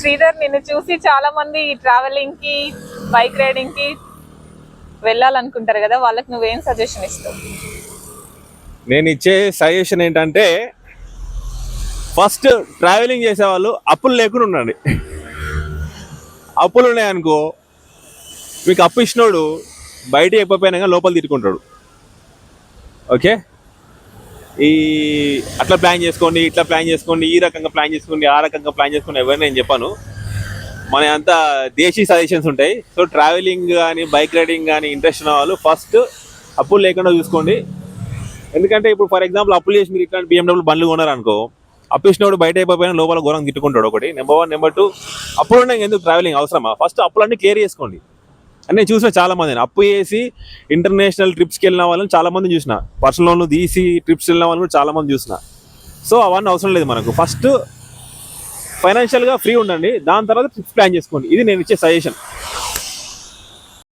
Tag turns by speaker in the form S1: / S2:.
S1: శ్రీధర్ నిన్ను చూసి చాలా మంది ట్రావెలింగ్కి బైక్ రైడింగ్కి వెళ్ళాలనుకుంటారు కదా వాళ్ళకి నువ్వేం సజెషన్ ఇస్తావు?
S2: నేను ఇచ్చే సజెషన్ ఏంటంటే ఫస్ట్ ట్రావెలింగ్ చేసేవాళ్ళు అప్పులు లేకుండా ఉండండి. అప్పులు ఉన్నాయనుకో మీకు అప్పు ఇచ్చినోడు బయట అయిపోయినా లోపల తిట్టుకుంటాడు. ఓకే? ఈ అట్లా ప్లాన్ చేసుకోండి ఇట్లా ప్లాన్ చేసుకోండి ఈ రకంగా ప్లాన్ చేసుకోండి ఆ రకంగా ప్లాన్ చేసుకోండి ఎవరిని నేను చెప్పాను. మన అంతా దేశీ సజెషన్స్ ఉంటాయి. సో ట్రావెలింగ్ కానీ బైక్ రైడింగ్ కానీ ఇంట్రెస్ట్ ఉన్న వాళ్ళు ఫస్ట్ అప్పులు లేకుండా చూసుకోండి. ఎందుకంటే ఇప్పుడు ఫర్ ఎగ్జాంపుల్ అప్పులు చేసి మీరు ఇట్లాంటి బిఎండబ్ల్యూ బండ్లు కొన్నారనుకో అప్పు ఇచ్చినప్పుడు బయట అయిపోయినా లోపల ఘోరం తిట్టుకుంటాడు ఒకటి. నెంబర్ వన్ నెంబర్ టూ అప్పులు ఉన్నాయి ఎందుకు ట్రావెలింగ్ అవసరమా? ఫస్ట్ అప్పులన్నీ క్లియర్ చేసుకోండి. నేను చూసిన చాలా మందిని అప్పు చేసి ఇంటర్నేషనల్ ట్రిప్స్కి వెళ్ళిన వాళ్ళని చాలా మంది చూసిన. పర్సనల్ లోన్లు తీసి ట్రిప్స్ వెళ్ళిన వాళ్ళని కూడా చాలా మంది చూసిన. సో అవన్నీ అవసరం లేదు మనకు. ఫస్ట్ ఫైనాన్షియల్గా ఫ్రీ ఉండండి. దాని తర్వాత ట్రిప్స్ ప్లాన్ చేసుకోండి. ఇది నేను ఇచ్చే సజెషన్